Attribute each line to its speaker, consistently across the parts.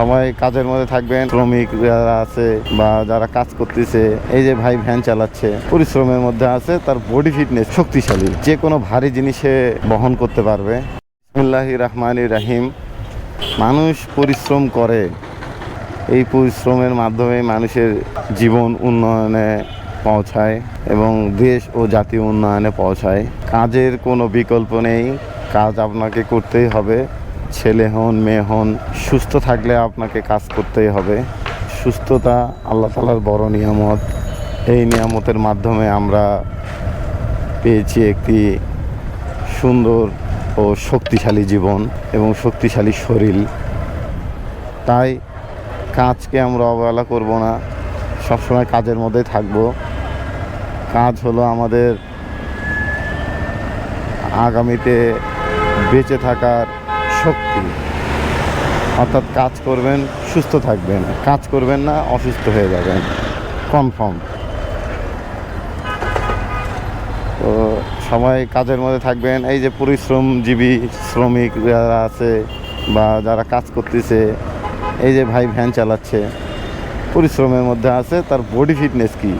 Speaker 1: সবাই কাজের মধ্যে থাকবেন। শ্রমিক যারা আছে বা যারা কাজ করতেছে, এই যে ভাই ভ্যান চালাচ্ছে, পরিশ্রমের মধ্যে আছে, তার বডি ফিটনেস শক্তিশালী। যে কোনো ভারী জিনিসে বহন করতে পারবে। বিসমিল্লাহি রহমানি রাহিম। মানুষ পরিশ্রম করে। এই পরিশ্রমের মাধ্যমে মানুষের জীবন উন্নয়নে পৌঁছায় এবং দেশ ও জাতীয় উন্নয়নে পৌঁছায়। কাজের কোনো বিকল্প নেই। কাজ আপনাকে করতেই হবে। ছেলে হন, মেয়ে হন, সুস্থ থাকলে আপনাকে কাজ করতেই হবে। সুস্থতা আল্লাহ তালার বড় নিয়ামত। এই নিয়ামতের মাধ্যমে আমরা পেয়েছি একটি সুন্দর ও শক্তিশালী জীবন এবং শক্তিশালী শরীর। তাই কাজকে আমরা অবহেলা করব না, সবসময় কাজের মধ্যে থাকব। কাজ হলো আমাদের আগামীতে বেঁচে থাকার শক্তি। অর্থাৎ কাজ করবেন, সুস্থ থাকবেন। কাজ করবেন না, অসুস্থ হয়ে যাবেন। কনফার্ম। তো সবাই কাজের মধ্যে থাকবেন। এই যে পরিশ্রমজীবী শ্রমিক যারা আছে বা যারা কাজ করতেছে, এই যে ভাই ভ্যান চালাচ্ছে, পরিশ্রমের মধ্যে আছে, তার বডি ফিটনেস কি?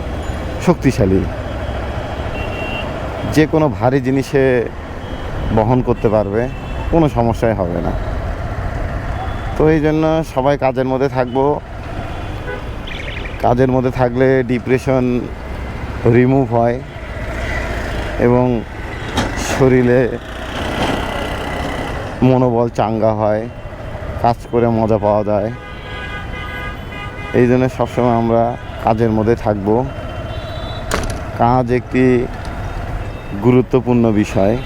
Speaker 1: শক্তিশালী। যে কোনো ভারী জিনিসে বহন করতে পারবে। কোনো সমস্যাই হবে না। তো এই জন্য সবাই কাজের মধ্যে থাকব। কাজের মধ্যে থাকলে ডিপ্রেশন রিমুভ হয় এবং শরীরে মনোবল চাঙ্গা হয়, কাজ করে মজা পাওয়া যায়। এই জন্য সবসময় আমরা কাজের মধ্যে থাকব। কাজ একটি গুরুত্বপূর্ণ বিষয়।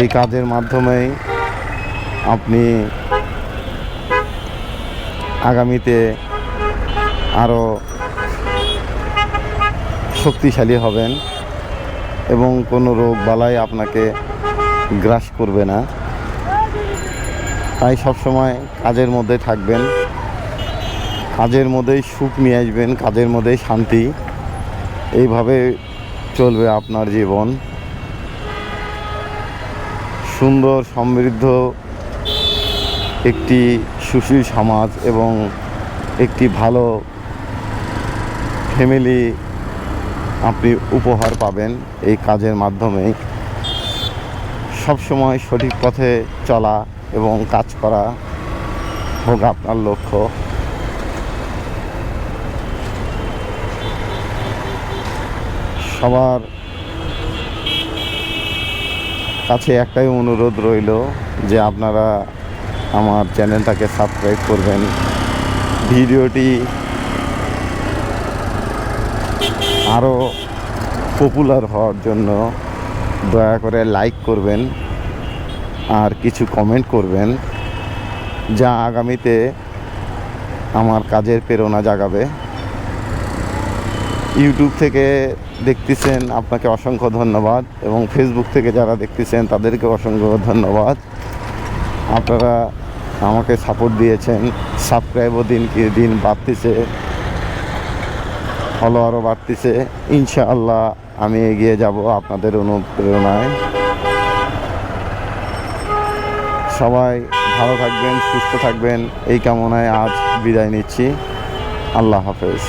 Speaker 1: এই কাজের মাধ্যমেই আপনি আগামীতে আরও শক্তিশালী হবেন এবং কোনো রোগ বালাই আপনাকে গ্রাস করবে না। তাই সবসময় কাজের মধ্যে থাকবেন, কাজের মধ্যেই সুখ নিয়ে আসবেন, কাজের মধ্যেই শান্তি। এইভাবে চলবে আপনার জীবন। সুন্দর, সমৃদ্ধ একটি সুশীল সমাজ এবং একটি ভালো ফ্যামিলি আপনি উপহার পাবেন এই কাজের মাধ্যমে সবসময় সঠিক পথে চলা এবং কাজ করা হোক আপনার লক্ষ্য। সবার কাছে একটাই অনুরোধ রইল যে আপনারা আমার চ্যানেলটাকে সাবস্ক্রাইব করবেন। ভিডিওটি আরও পপুলার হওয়ার জন্য দয়া করে লাইক করবেন আর কিছু কমেন্ট করবেন যা আগামীতে আমার কাজের প্রেরণা জাগাবে। ইউটিউব থেকে দেখতেছেন, আপনাকে অসংখ্য ধন্যবাদ এবং ফেসবুক থেকে যারা দেখতেছেন তাদেরকে অসংখ্য ধন্যবাদ। আপনারা আমাকে সাপোর্ট দিয়েছেন সাবস্ক্রাইবও দিন কি দিন বাড়তেছে ফলোয়ারও বাড়তেছে। ইনশাআল্লাহ আমি এগিয়ে যাব আপনাদের অনুপ্রেরণায়। সবাই ভালো থাকবেন, সুস্থ থাকবেন, এই কামনায় আজ বিদায় নিচ্ছি। আল্লাহ হাফেজ।